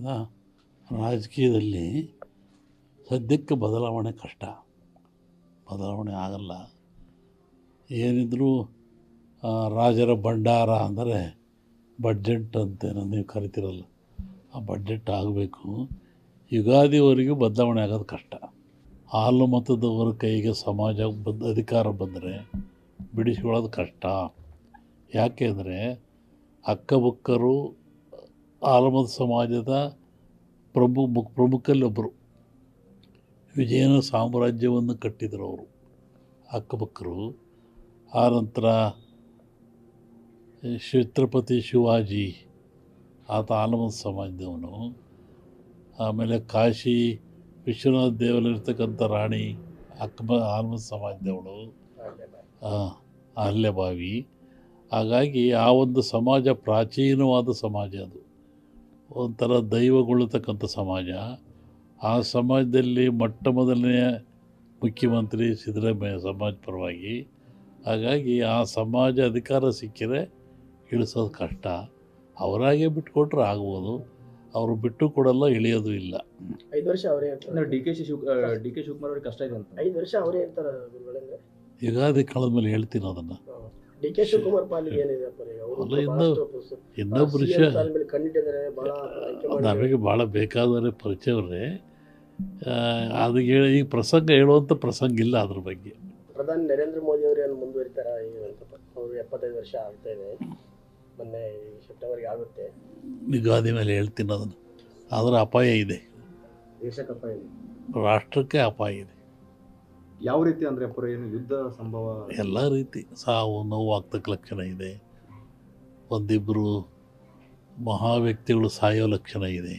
ಏನ ರಾಜಕೀಯದಲ್ಲಿ ಸದ್ಯಕ್ಕೆ ಬದಲಾವಣೆ ಕಷ್ಟ. ಬದಲಾವಣೆ ಆಗಲ್ಲ. ಏನಿದ್ರೂ ರಾಜರ ಭಂಡಾರ ಅಂದರೆ ಬಡ್ಜೆಟ್ ಅಂತೇನೋ ನೀವು ಕರಿತಿರಲ್ಲ. ಆ ಬಡ್ಜೆಟ್ ಆಗಬೇಕು. ಯುಗಾದಿವರೆಗೂ ಬದಲಾವಣೆ ಆಗೋದು ಕಷ್ಟ. ಹಾಲು ಮತದವರ ಕೈಗೆ ಸಮಾಜ ಬದ್, ಅಧಿಕಾರ ಬಂದರೆ ಬಿಡಿಸ್ಕೊಳ್ಳೋದು ಕಷ್ಟ. ಯಾಕೆ ಅಂದರೆ ಅಕ್ಕಬುಕ್ಕರು ಆಲಮದ ಸಮಾಜದ ಪ್ರಮುಖ ಪ್ರಮುಖಲ್ಲೊಬ್ಬರು ವಿಜಯನ ಸಾಮ್ರಾಜ್ಯವನ್ನು ಕಟ್ಟಿದರು ಅವರು ಅಕ್ಕಬಕ್ಕರು ಆ ನಂತರ ಛತ್ರಪತಿ ಶಿವಾಜಿ ಆತ ಆಲಮದ ಸಮಾಜದವನು ಆಮೇಲೆ ಕಾಶಿ ವಿಶ್ವನಾಥ ದೇವರಲ್ಲಿರ್ತಕ್ಕಂಥ ರಾಣಿ ಅಕ್ಬ ಆಲಮದ ಸಮಾಜದವಳು ಅಹಲ್ಯಬಾವಿ ಹಾಗಾಗಿ ಆ ಒಂದು ಸಮಾಜ ಪ್ರಾಚೀನವಾದ ಸಮಾಜ ಅದು ಒಂಥರ ದೈವಗೊಳ್ಳತಕ್ಕಂಥ ಸಮಾಜ. ಆ ಸಮಾಜದಲ್ಲಿ ಮೊಟ್ಟ ಮೊದಲನೆಯ ಮುಖ್ಯಮಂತ್ರಿ ಸಿದ್ದರಾಮಯ್ಯ ಸಮಾಜ ಪರವಾಗಿ. ಹಾಗಾಗಿ ಆ ಸಮಾಜ ಅಧಿಕಾರ ಸಿಕ್ಕಿದ್ರೆ ಇಳಿಸೋದು ಕಷ್ಟ. ಅವರಾಗೆ ಬಿಟ್ಕೊಟ್ರೆ ಆಗ್ಬೋದು. ಅವರು ಬಿಟ್ಟು ಕೊಡಲ್ಲ ಇಳಿಯೋದು ಇಲ್ಲ. ಐದು ವರ್ಷ ಅವರೇ ಹೇಳ್ತಾರೆ ಡಿ ಕೆ ಶಿ ಶಿವ್ ಡಿ ಕೆ ಶಿವಕುಮಾರ್ ಅವ್ರಿಗೆ ಕಷ್ಟ ಇದೆ ಅಂತ. ಐದು ವರ್ಷ ಅವರೇ ಯುಗಾದಿ ಕಾಲದ ಮೇಲೆ ಹೇಳ್ತೀನಿ ಅದನ್ನು. ಡಿ ಕೆ ಶಿವಕುಮಾರ್ ಪಾಲಿಗೆ ಏನಿದೆ ಅಪ್ಪ ಈಗ ಅವರು ಅಲ್ಲ, ಇನ್ನು- ಇನ್ನೊಬ್ಬರು ವಿಷಯ ಮೇಲೆ ಕಣ್ಣಿಟ್ಟಿದ್ದಾರೆ ಬಹಳ ಆಯ್ಕೆ ಮಾಡಿ ನಮಗೆ ಭಾಳ ಬೇಕಾದವರೇ ಪರಿಚಯವ್ರೆ. ಅದು ಹೇಳಿ ಈಗ ಪ್ರಸಂಗ ಹೇಳುವಂಥ ಪ್ರಸಂಗ ಇಲ್ಲ ಅದ್ರ ಬಗ್ಗೆ. ಪ್ರಧಾನಿ ನರೇಂದ್ರ ಮೋದಿ ಅವರು ಏನು ಮುಂದುವರಿತಾರ ಈಗ ಅವರು ಎಪ್ಪತ್ತೈದು ವರ್ಷ ಆಗ್ತಾ ಇದೆ. ಮೊನ್ನೆ ಸೆಪ್ಟೆಂಬರ್ಗೆ ಆಗುತ್ತೆ. ಯುಗಾದಿ ಮೇಲೆ ಹೇಳ್ತೀನಿ ಅದನ್ನು. ಅದರ ಅಪಾಯ ಇದೆ. ದೇಶಕ್ಕಪ್ಪ ಇದೆ. ರಾಷ್ಟ್ರಕ್ಕೆ ಅಪಾಯ ಇದೆ. ಯಾವ ರೀತಿ ಅಂದರೆ ಪುರ ಏನು ಯುದ್ಧ ಸಂಭವ? ಎಲ್ಲ ರೀತಿ. ಸಾವು ನೋವು ಆಗ್ತಕ್ಕ ಲಕ್ಷಣ ಇದೆ. ಒಂದಿಬ್ಬರು ಮಹಾ ವ್ಯಕ್ತಿಗಳು ಸಾಯೋ ಲಕ್ಷಣ ಇದೆ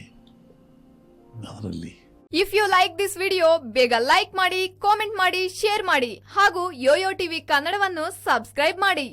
ಅದರಲ್ಲಿ. If you like this video ಬೇಗ ಲೈಕ್ ಮಾಡಿ ಕಾಮೆಂಟ್ ಮಾಡಿ ಶೇರ್ ಮಾಡಿ ಹಾಗೂ ಯೋಯೋ ಟಿವಿ ಕನ್ನಡವನ್ನು ಸಬ್ಸ್ಕ್ರೈಬ್ ಮಾಡಿ.